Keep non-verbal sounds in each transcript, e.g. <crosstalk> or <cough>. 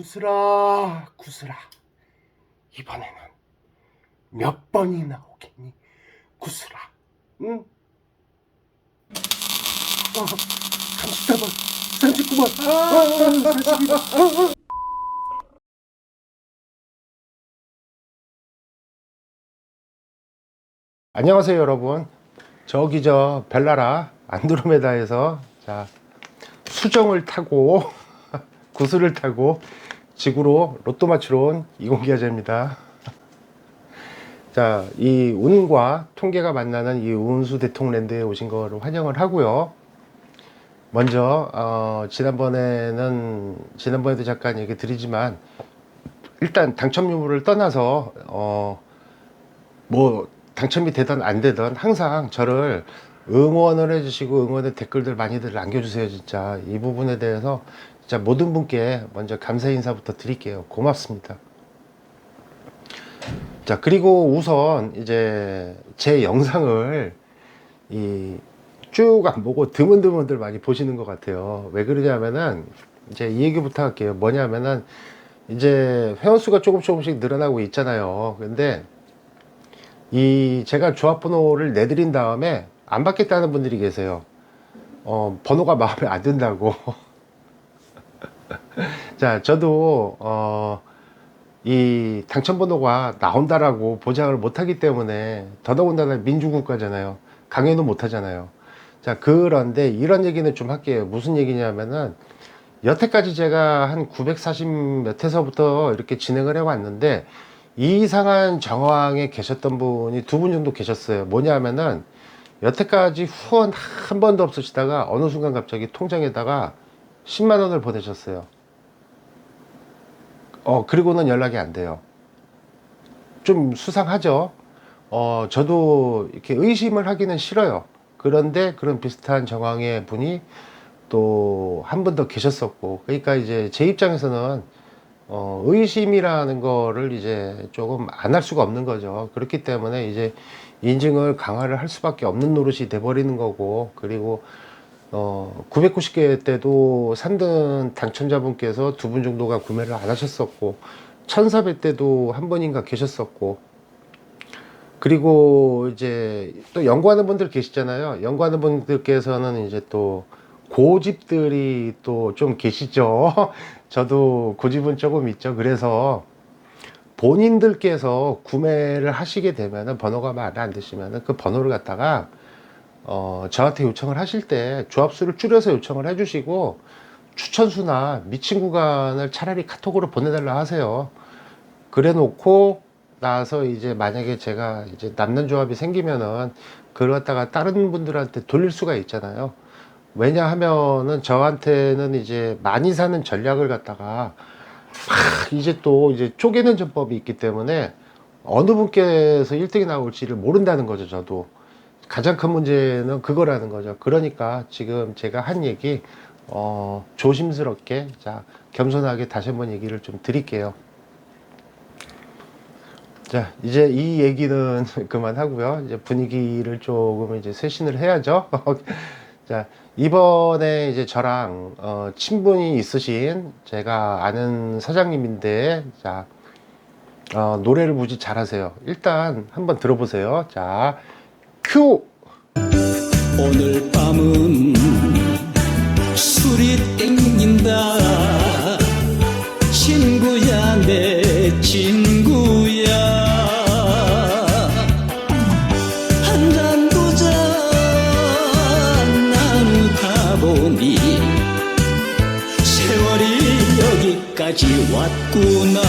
구슬아 구슬아. 이번에는 몇 번이 나 오겠니? 구슬아 응? 어, 34번 39번 아, 42번 안녕하세요 여러분. 저기 저 벨라라 안드로메다에서 자 수정을 타고 <laughs> 구슬을 타고 지구로 로또 맞추러 온 이공기아제입니다. 자, 이 운과 통계가 만나는 이 운수 대통랜드에 오신 거를 환영을 하고요. 먼저 어, 지난번에는 지난번에도 잠깐 얘기 드리지만 일단 당첨 유무를 떠나서 어, 뭐 당첨이 되든 안 되든 항상 저를 응원을 해주시고 응원의 댓글들 많이들 남겨주세요 진짜 이 부분에 대해서 진짜 모든 분께 먼저 감사 인사부터 드릴게요. 고맙습니다. 자 그리고 우선 이제 제 영상을 이 쭉 안 보고 드문드문들 많이 보시는 것 같아요. 왜 그러냐면은 이제 이 얘기부터 할게요. 뭐냐면은 이제 회원수가 조금 조금씩 늘어나고 있잖아요. 근데 이 제가 조합 번호를 내드린 다음에 안 받겠다는 분들이 계세요. 어, 번호가 마음에 안 든다고. <laughs> <laughs> 자, 저도 어, 이 당첨 번호가 나온다라고 보장을 못 하기 때문에 더더군다나 민주국가잖아요. 강요는 못 하잖아요. 자, 그런데 이런 얘기는 좀 할게요. 무슨 얘기냐면은 여태까지 제가 한 940몇 회서부터 이렇게 진행을 해 왔는데 이상한 정황에 계셨던 분이 두 분 정도 계셨어요. 뭐냐면은 여태까지 후원 한 번도 없으시다가 어느 순간 갑자기 통장에다가 10만 원을 보내셨어요. 어, 그리고는 연락이 안 돼요. 좀 수상하죠? 어, 저도 이렇게 의심을 하기는 싫어요. 그런데 그런 비슷한 정황의 분이 또 한 분 더 계셨었고, 그러니까 이제 제 입장에서는 어, 의심이라는 거를 이제 조금 안 할 수가 없는 거죠. 그렇기 때문에 이제 인증을 강화를 할 수밖에 없는 노릇이 돼버리는 거고, 그리고 어, 990개 때도 3등 당첨자분께서 두 분 정도가 구매를 안 하셨었고, 1400 때도 한 분인가 계셨었고, 그리고 이제 또 연구하는 분들 계시잖아요. 연구하는 분들께서는 이제 또 고집들이 또 좀 계시죠. <laughs> 저도 고집은 조금 있죠. 그래서 본인들께서 구매를 하시게 되면은 번호가 마음에 안 드시면은 그 번호를 갖다가 어, 저한테 요청을 하실 때 조합수를 줄여서 요청을 해주시고 추천수나 미친 구간을 차라리 카톡으로 보내달라 하세요. 그래 놓고 나서 이제 만약에 제가 이제 남는 조합이 생기면은 그걸 갖다가 다른 분들한테 돌릴 수가 있잖아요. 왜냐하면은 저한테는 이제 많이 사는 전략을 갖다가 막 이제 또 이제 쪼개는 전법이 있기 때문에 어느 분께서 1등이 나올지를 모른다는 거죠, 저도. 가장 큰 문제는 그거라는 거죠. 그러니까 지금 제가 한 얘기, 어, 조심스럽게, 자, 겸손하게 다시 한번 얘기를 좀 드릴게요. 자, 이제 이 얘기는 <laughs> 그만하고요. 이제 분위기를 조금 이제 쇄신을 해야죠. <laughs> 자, 이번에 이제 저랑 어, 친분이 있으신 제가 아는 사장님인데, 자, 어, 노래를 무지 잘하세요. 일단 한번 들어보세요. 자, 큐! 오늘 밤은 술이 땡긴다. 친구야 내 친구야. 한 잔 두잔 나누다 보니 세월이 여기까지 왔구나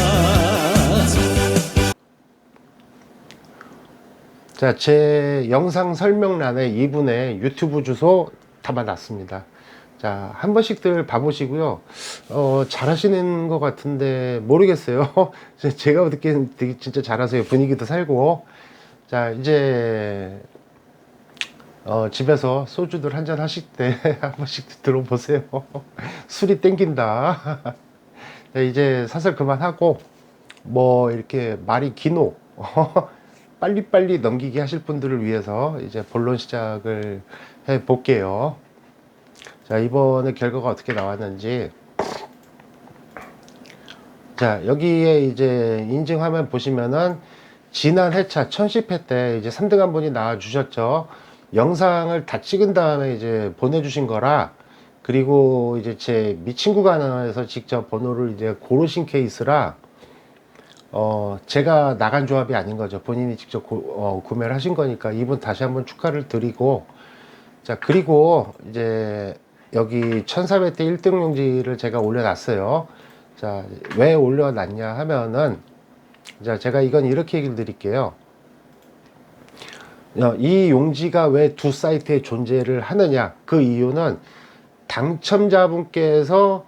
자, 제 영상 설명란에 이분의 유튜브 주소 담아놨습니다. 자, 한 번씩들 봐보시고요. 어, 잘하시는 것 같은데, 모르겠어요. <laughs> 제가 듣기엔 되게 진짜 잘하세요. 분위기도 살고. 자, 이제, 어, 집에서 소주들 한 잔 하실 때 <laughs> 한 번씩 들어보세요. <laughs> 술이 땡긴다. 자, 이제 사슬 그만하고, 뭐, 이렇게 말이 기노. 빨리빨리 넘기게 하실 분들을 위해서 이제 본론 시작을 해 볼게요. 자, 이번에 결과가 어떻게 나왔는지. 자, 여기에 이제 인증 화면 보시면은 지난 회차 1010회 때 이제 3등 한 분이 나와 주셨죠. 영상을 다 찍은 다음에 이제 보내주신 거라 그리고 이제 제 미친 구간에서 직접 번호를 이제 고르신 케이스라 어, 제가 나간 조합이 아닌 거죠. 본인이 직접 고- 어, 구매를 하신 거니까 이분 다시 한번 축하를 드리고 자, 그리고 이제 여기 1400대 1등 용지를 제가 올려놨어요. 자, 왜 올려놨냐 하면은 자, 제가 이건 이렇게 얘기를 드릴게요. 어, 이 용지가 왜 두 사이트에 존재를 하느냐? 그 이유는 당첨자분께서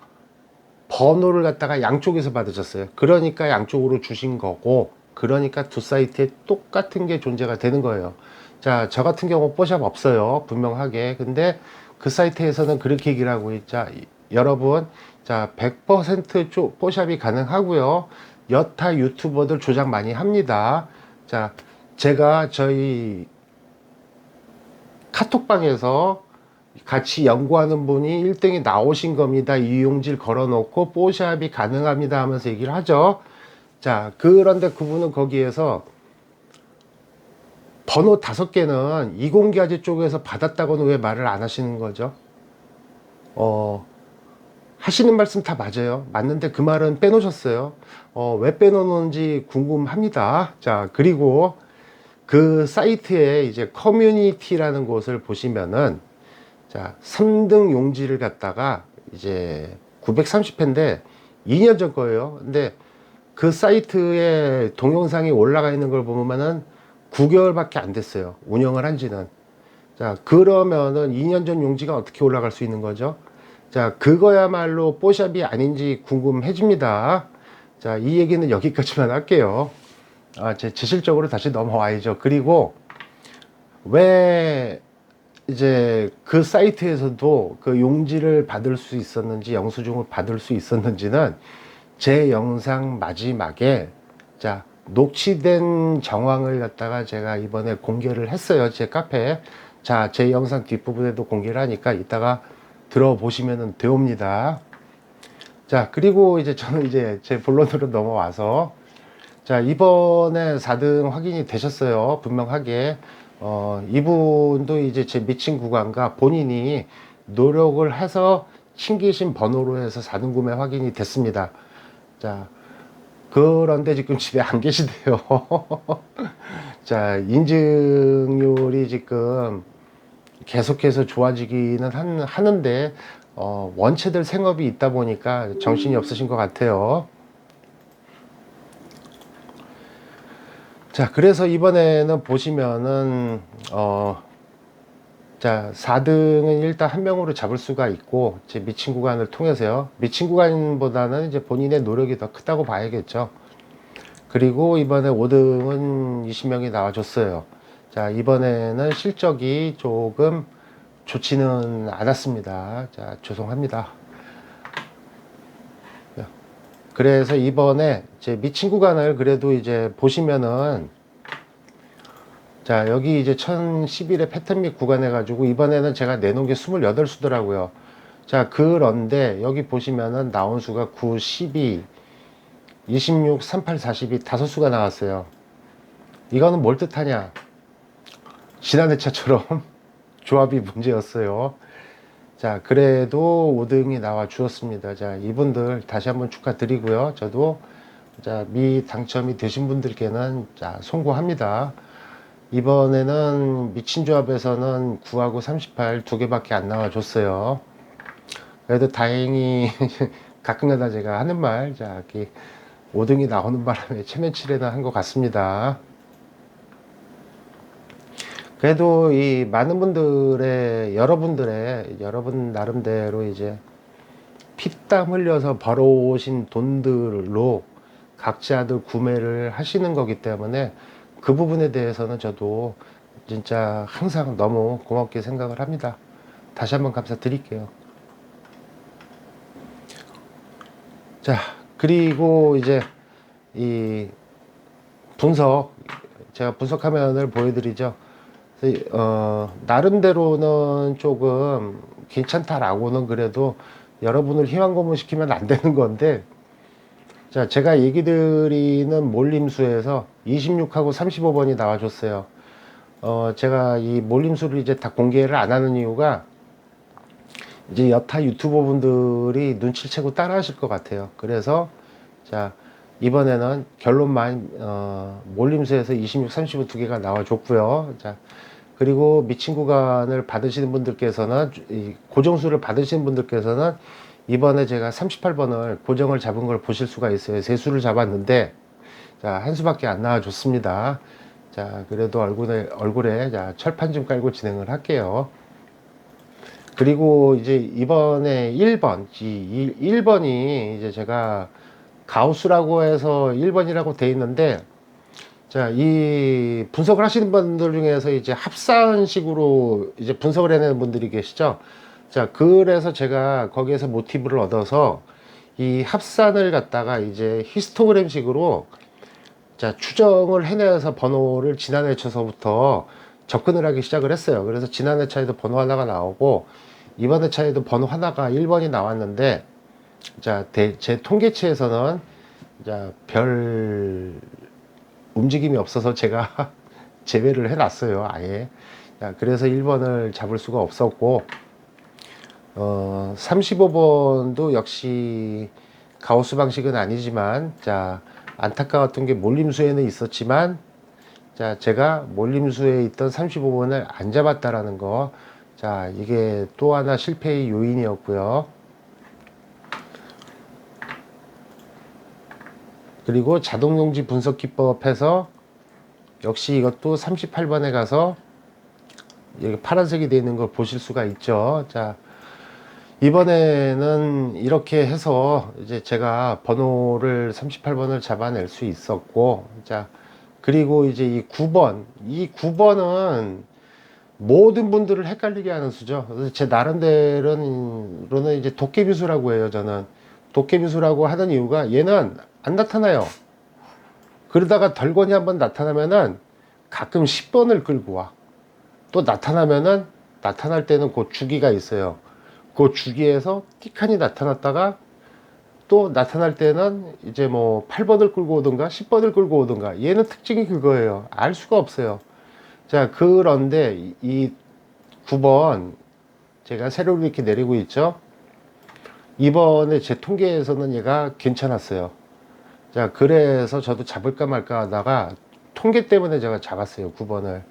번호를 갖다가 양쪽에서 받으셨어요. 그러니까 양쪽으로 주신 거고, 그러니까 두 사이트에 똑같은 게 존재가 되는 거예요. 자, 저 같은 경우 뽀샵 없어요. 분명하게. 근데 그 사이트에서는 그렇게 얘기를 하고 있자. 여러분, 자, 100% 조- 뽀샵이 가능하고요. 여타 유튜버들 조작 많이 합니다. 자, 제가 저희 카톡방에서 같이 연구하는 분이 1등이 나오신 겁니다. 이용지를 걸어놓고 뽀샵이 가능합니다 하면서 얘기를 하죠. 자, 그런데 그분은 거기에서 번호 다섯 개는 이공기아지 쪽에서 받았다고는 왜 말을 안 하시는 거죠? 어, 하시는 말씀 다 맞아요. 맞는데 그 말은 빼놓으셨어요. 어, 왜 빼놓는지 궁금합니다. 자, 그리고 그 사이트에 이제 커뮤니티라는 곳을 보시면은 자, 3등 용지를 갖다가 이제 930회인데 2년 전 거예요. 근데 그 사이트에 동영상이 올라가 있는 걸 보면은 9개월밖에 안 됐어요. 운영을 한 지는. 자, 그러면은 2년 전 용지가 어떻게 올라갈 수 있는 거죠? 자, 그거야말로 뽀샵이 아닌지 궁금해집니다. 자, 이 얘기는 여기까지만 할게요. 아, 제 지실적으로 다시 넘어와야죠. 그리고 왜 이제 그 사이트에서도 그 용지를 받을 수 있었는지 영수증을 받을 수 있었는지는 제 영상 마지막에 자 녹취된 정황을 갖다가 제가 이번에 공개를 했어요 제 카페에. 자 제 영상 뒷부분에도 공개를 하니까 이따가 들어보시면 되옵니다. 자 그리고 이제 저는 이제 제 본론으로 넘어와서 자 이번에 4등 확인이 되셨어요 분명하게 어 이분도 이제 제 미친 구간과 본인이 노력을 해서 챙기신 번호로 해서 4등 구매 확인이 됐습니다. 자 그런데 지금 집에 안 계시대요. <laughs> 자 인증률이 지금 계속해서 좋아지기는 한, 하는데 어, 원체들 생업이 있다 보니까 정신이 없으신 것 같아요 자, 그래서 이번에는 보시면은, 어, 자, 4등은 일단 한 명으로 잡을 수가 있고, 제 미친 구간을 통해서요. 미친 구간보다는 이제 본인의 노력이 더 크다고 봐야겠죠. 그리고 이번에 5등은 20명이 나와줬어요. 자, 이번에는 실적이 조금 좋지는 않았습니다. 자, 죄송합니다. 그래서 이번에 제 미친 구간을 그래도 이제 보시면은 자 여기 이제 1011의 패턴 및 구간 해가지고 이번에는 제가 내놓은 게 28수더라고요. 자 그런데 여기 보시면은 나온 수가 9, 12 26, 38, 42 다섯 수가 나왔어요. 이거는 뭘 뜻하냐? 지난 회차처럼 <laughs> 조합이 문제였어요 자, 그래도 5등이 나와 주었습니다. 자, 이분들 다시 한번 축하드리고요. 저도 자, 미 당첨이 되신 분들께는 자, 송구합니다. 이번에는 미친 조합에서는 9하고 38 두 개밖에 안 나와 줬어요. 그래도 다행히 <laughs> 가끔가다 제가 하는 말, 자, 이렇게 5등이 나오는 바람에 체면치레는 한것 같습니다. 그래도 이 많은 분들의 여러분들의 여러분 나름대로 이제 피땀 흘려서 벌어오신 돈들로 각자들 구매를 하시는 거기 때문에 그 부분에 대해서는 저도 진짜 항상 너무 고맙게 생각을 합니다. 다시 한번 감사드릴게요. 자, 그리고 이제 이 분석, 제가 분석 화면을 보여드리죠. 어, 나름대로는 조금 괜찮다라고는 그래도 여러분을 희망 고문시키면 안 되는 건데 자, 제가 얘기 드리는 몰림수에서 26하고 35번이 나와줬어요. 어, 제가 이 몰림수를 이제 다 공개를 안 하는 이유가 이제 여타 유튜버 분들이 눈치를 채고 따라 하실 것 같아요. 그래서 자, 이번에는 결론만, 어, 몰림수에서 26, 35 두 개가 나와줬고요. 자, 그리고 미친 구간을 받으시는 분들께서는 이 고정수를 받으시는 분들께서는 이번에 제가 38번을 고정을 잡은 걸 보실 수가 있어요. 세 수를 잡았는데 자, 한 수밖에 안 나와 줬습니다. 자, 그래도 얼굴에, 얼굴에 자, 철판 좀 깔고 진행을 할게요. 그리고 이제 이번에 1번, 이 1번이 이제 제가 가우스라고 해서 1번이라고 돼 있는데 자, 이 분석을 하시는 분들 중에서 이제 합산식으로 이제 분석을 해내는 분들이 계시죠. 자, 그래서 제가 거기에서 모티브를 얻어서 이 합산을 갖다가 이제 히스토그램식으로 자, 추정을 해내서 번호를 지난해 쳐서부터 접근을 하기 시작을 했어요. 그래서 지난해 차에도 번호 하나가 나오고 이번에 차에도 번호 하나가 1번이 나왔는데 자, 대- 제 통계치에서는 자, 별 움직임이 없어서 제가 <laughs> 제외를 해놨어요. 아예. 자, 그래서 1번을 잡을 수가 없었고 어, 35번도 역시 가우스 방식은 아니지만 자 안타까웠던 게 몰림수에는 있었지만 자 제가 몰림수에 있던 35번을 안 잡았다라는 거. 자 이게 또 하나 실패의 요인이었고요. 그리고 자동용지 분석 기법에서 역시 이것도 38번에 가서 여기 파란색이 되어 있는 걸 보실 수가 있죠. 자, 이번에는 이렇게 해서 이제 제가 번호를 38번을 잡아낼 수 있었고, 자, 그리고 이제 이 9번, 이 9번은 모든 분들을 헷갈리게 하는 수죠. 그래서 제 나름대로는 이제 도깨비수라고 해요, 저는. 도깨비수라고 하는 이유가 얘는 안 나타나요. 그러다가 덜건이 한번 나타나면은 가끔 10번을 끌고 와. 또 나타나면은 나타날 때는 그 주기가 있어요. 그 주기에서 띠칸이 나타났다가 또 나타날 때는 이제 뭐 8번을 끌고 오든가 10번을 끌고 오든가 얘는 특징이 그거예요. 알 수가 없어요. 자, 그런데 이- 이 9번 제가 새로 이렇게 내리고 있죠. 이번에 제 통계에서는 얘가 괜찮았어요. 자, 그래서 저도 잡을까 말까 하다가 통계 때문에 제가 잡았어요. 9번을.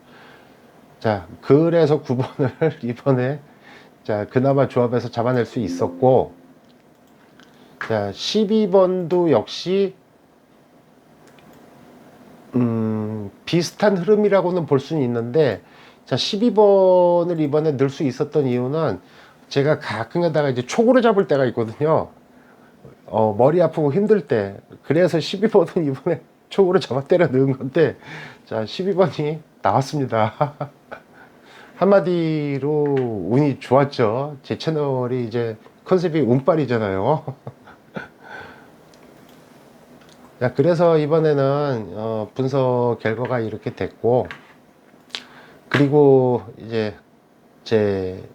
자, 그래서 9번을 <laughs> 이번에 자, 그나마 조합에서 잡아낼 수 있었고 자, 12번도 역시 음, 비슷한 흐름이라고는 볼 수는 있는데 자, 12번을 이번에 넣을 수 있었던 이유는 제가 가끔 가다가 이제 초고를 잡을 때가 있거든요. 어, 머리 아프고 힘들 때. 그래서 12번은 <laughs> 이번에 초고를 잡아 때려 넣은 건데, 자, 12번이 나왔습니다. <laughs> 한마디로 운이 좋았죠. 제 채널이 이제 컨셉이 운빨이잖아요. <laughs> 자, 그래서 이번에는 어, 분석 결과가 이렇게 됐고, 그리고 이제 제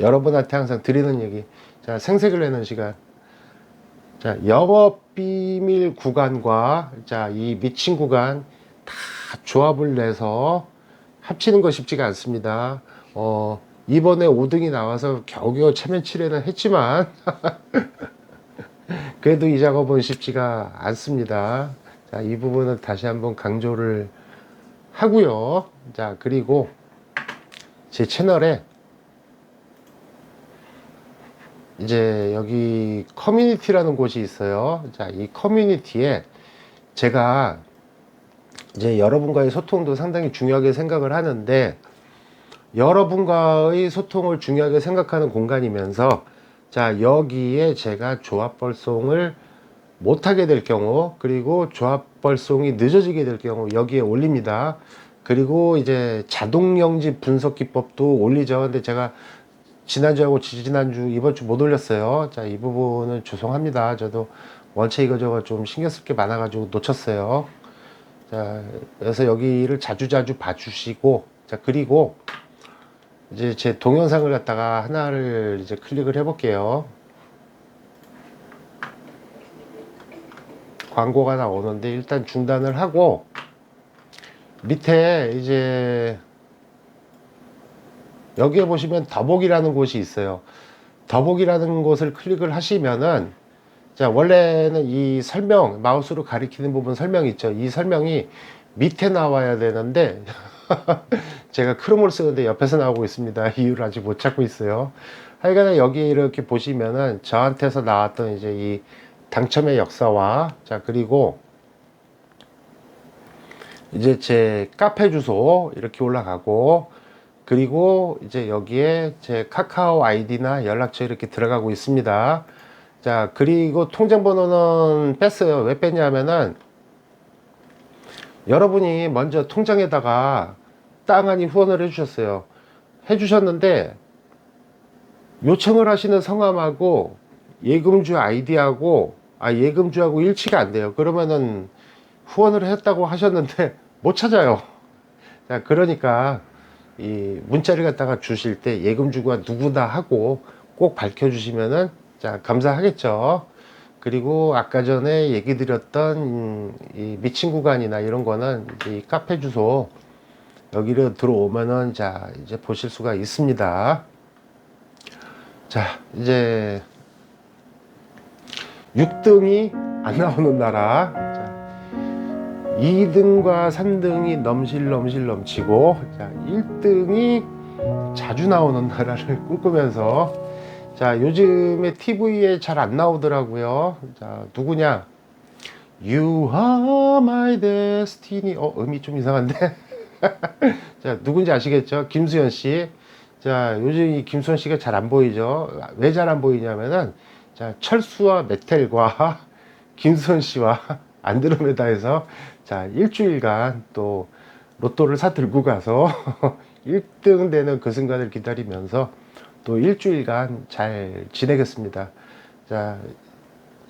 여러분한테 항상 드리는 얘기. 자, 생색을 내는 시간. 자, 영업 비밀 구간과 자, 이 미친 구간 다 조합을 내서 합치는 거 쉽지가 않습니다. 어, 이번에 5등이 나와서 겨우겨우 체면치레는 했지만 <laughs> 그래도 이 작업은 쉽지가 않습니다. 자, 이 부분은 다시 한번 강조를 하고요. 자, 그리고 제 채널에 이제 여기 커뮤니티라는 곳이 있어요. 자, 이 커뮤니티에 제가 이제 여러분과의 소통도 상당히 중요하게 생각을 하는데 여러분과의 소통을 중요하게 생각하는 공간이면서 자, 여기에 제가 조합 발송을 못하게 될 경우 그리고 조합 발송이 늦어지게 될 경우 여기에 올립니다. 그리고 이제 자동영지 분석 기법도 올리죠. 근데 제가 지난주하고 지지난주 이번 주 못 올렸어요. 자, 이 부분은 죄송합니다. 저도 원체 이거저거 좀 신경 쓸 게 많아가지고 놓쳤어요. 자, 그래서 여기를 자주자주 봐주시고, 자, 그리고 이제 제 동영상을 갖다가 하나를 이제 클릭을 해볼게요. 광고가 나오는데 일단 중단을 하고 밑에 이제 여기에 보시면 더보기라는 곳이 있어요. 더보기라는 곳을 클릭을 하시면은 자 원래는 이 설명 마우스로 가리키는 부분 설명 있죠. 이 설명이 밑에 나와야 되는데 <laughs> 제가 크롬을 쓰는데 옆에서 나오고 있습니다. <laughs> 이유를 아직 못 찾고 있어요. 하여간에 여기 이렇게 보시면은 저한테서 나왔던 이제 이 당첨의 역사와 자 그리고 이제 제 카페 주소 이렇게 올라가고 그리고 이제 여기에 제 카카오 아이디나 연락처 이렇게 들어가고 있습니다. 자 그리고 통장 번호는 뺐어요. 왜 뺐냐면은 여러분이 먼저 통장에다가 땅하니 후원을 해주셨어요. 해주셨는데 요청을 하시는 성함하고 예금주 아이디하고 아 예금주하고 일치가 안 돼요. 그러면은 후원을 했다고 하셨는데 <laughs> 못 찾아요. 자 그러니까 이 문자를 갖다가 주실 때 예금주가 누구다 하고 꼭 밝혀주시면은 자 감사하겠죠. 그리고 아까 전에 얘기 드렸던 음, 이 미친 구간이나 이런 거는 이 카페 주소 여기로 들어오면은 자 이제 보실 수가 있습니다. 자 이제 6등이 안 나오는 나라. 자, 2등과 3등이 넘실넘실 넘치고 자 1등이 자주 나오는 나라를 <laughs> 꿈꾸면서 자 요즘에 TV에 잘 안 나오더라고요. 자 누구냐? You are my destiny. 어 음이 좀 이상한데. <laughs> 자 누군지 아시겠죠? 김수현 씨. 자 요즘 이 김수현 씨가 잘 안 보이죠? 왜 잘 안 보이냐면은 자 철수와 메텔과 <laughs> 김수현 씨와 안드로메다에서 자 일주일간 또 로또를 사 들고 가서 <laughs> 1등 되는 그 순간을 기다리면서 또 일주일간 잘 지내겠습니다. 자,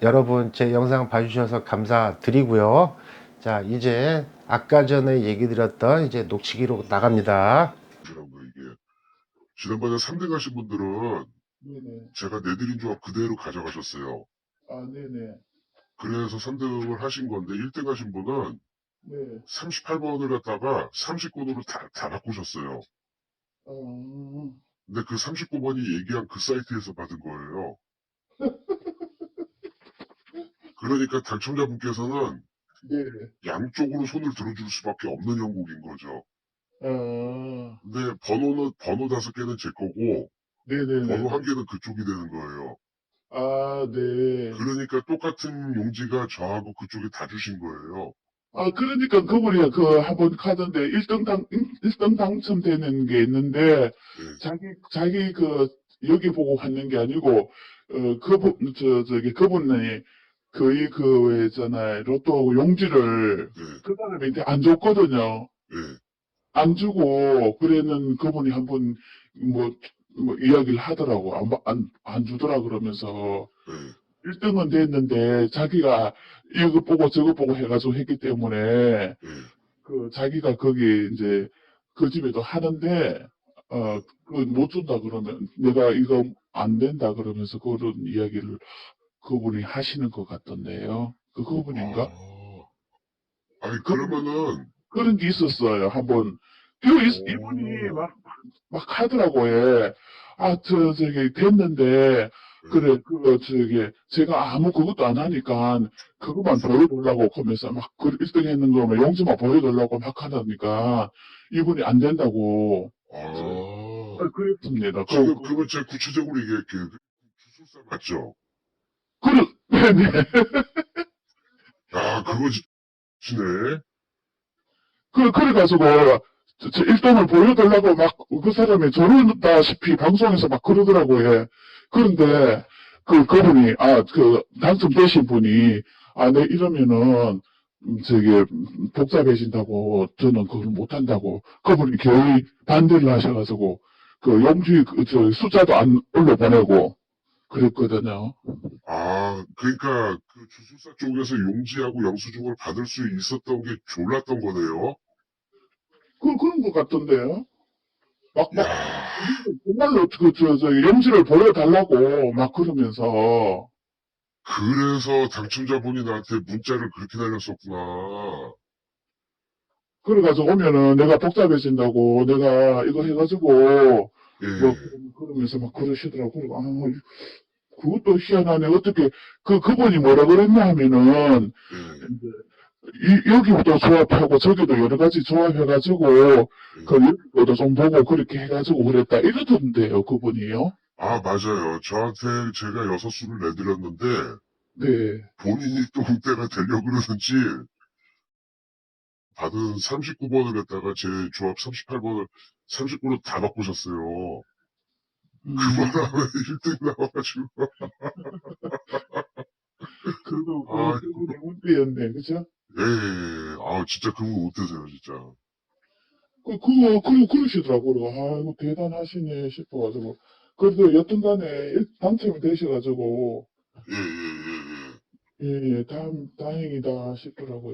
여러분 제 영상 봐주셔서 감사드리고요. 자, 이제 아까 전에 얘기 드렸던 이제 녹취기로 나갑니다. 이게 지난번에 3등 하신 분들은 네네. 제가 내드린 조합 그대로 가져가셨어요. 아, 네네. 그래서 3등을 하신 건데 1등 하신 분은 네. 38번을 갖다가 39번으로 다, 다 바꾸셨어요. 어, 근데 그 39번이 얘기한 그 사이트에서 받은 거예요. <laughs> 그러니까 당첨자분께서는 네. 양쪽으로 손을 들어줄 수밖에 없는 형국인 거죠. 어, 근데 번호는 번호 다섯 개는 제 거고 네네네. 번호 한 개는 그쪽이 되는 거예요. 아, 네. 그러니까 똑같은 용지가 저하고 그쪽에 다 주신 거예요. 아, 그러니까 그분이 그 한번 카던데 1등 당, 1등 당첨되는 게 있는데, 네. 자기, 자기 그, 여기 보고 받는 게 아니고, 어, 그분, 저, 저기, 그분이 거의 그, 왜 있잖아요. 로또 용지를 네, 그 사람한테 안 줬거든요. 네, 안 주고 그래는 그분이 한번 뭐, 뭐 이야기를 하더라고 안, 바- 안, 안 주더라 그러면서 네, 1등은 됐는데 자기가 이거 보고 저거 보고 해가지고 했기 때문에 네. 그 자기가 거기 이제 그 집에도 하는데 어그못 준다 그러면 내가 이거 안 된다 그러면서 그런 이야기를 그분이 하시는 것 같던데요 그 그분인가 아, 아니 그러면은 그런 게 있었어요, 한 번. 그. 이분이 막, 막 하더라고요. 아, 저, 저기, 됐는데, 그래, 그, 저기, 제가 아무 그것도 안 하니까, 그것만 보여달라고 하면서 막, 그 1등 했는 거면 용지만 보여달라고 막 하다니까, 이분이 안 된다고, 아, 그랬습니다. 지금 그, 그러면 제가 구체적으로 얘기할게요. 그 주술사 맞죠? 그, 네네. 야, 그거 지- 지네. 그, 그래가지고, 저, 저 1등을 보여달라고 막, 그 사람이 저러다시피 방송에서 막 그러더라고요. 그런데, 그, 그분이, 아, 그, 당첨되신 분이, 아, 네, 이러면은, 음, 복잡해진다고, 저는 그걸 못한다고, 그분이 거의 반대를 하셔가지고, 그, 용지, 그, 저, 숫자도 안 올려보내고, 그랬거든요. 아, 그러니까 그 주술사 쪽에서 용지하고 영수증을 받을 수 있었던 게 졸랐던 거네요. 그, 그런 것 같던데요? 막, 막, 야, 정말로 그, 저, 저, 용지를 보여달라고 막 그러면서, 그래서 당첨자분이 나한테 문자를 그렇게 날렸었구나. 그래가지고 오면은 내가 복잡해진다고 내가 이거 해가지고 예. 뭐 그러면서 막 그러시더라고. 아, 그것도 희한하네. 어떻게 그 그분이 뭐라 그랬냐 하면은 예. 이, 여기부터 조합하고 저기도 여러 가지 조합해가지고 그 여기도 좀 보고 그렇게 해가지고 그랬다 이러던데요 그분이요. 아, 맞아요. 저한테 제가 여섯 수를 내드렸는데, 네. 본인이 또 그때가 되려고 그러는지, 받은 39번을 했다가 제 조합 38번을 39로 다 바꾸셨어요. 음, 그만하면 1등 <laughs> 나와가지고. 그거 아, 그 문제였네, 그죠? 예, 예, 예. 아, 진짜 그분 못되세요, 진짜. 그, 그거, 그리고 그러시더라고요. 아, 이거 대단하시네 싶어가지고. 그래도 여튼 간에 일- 당첨이 되셔가지고, 예, 예, 예, 예. 예, 예, 다, 다행이다 싶더라고요.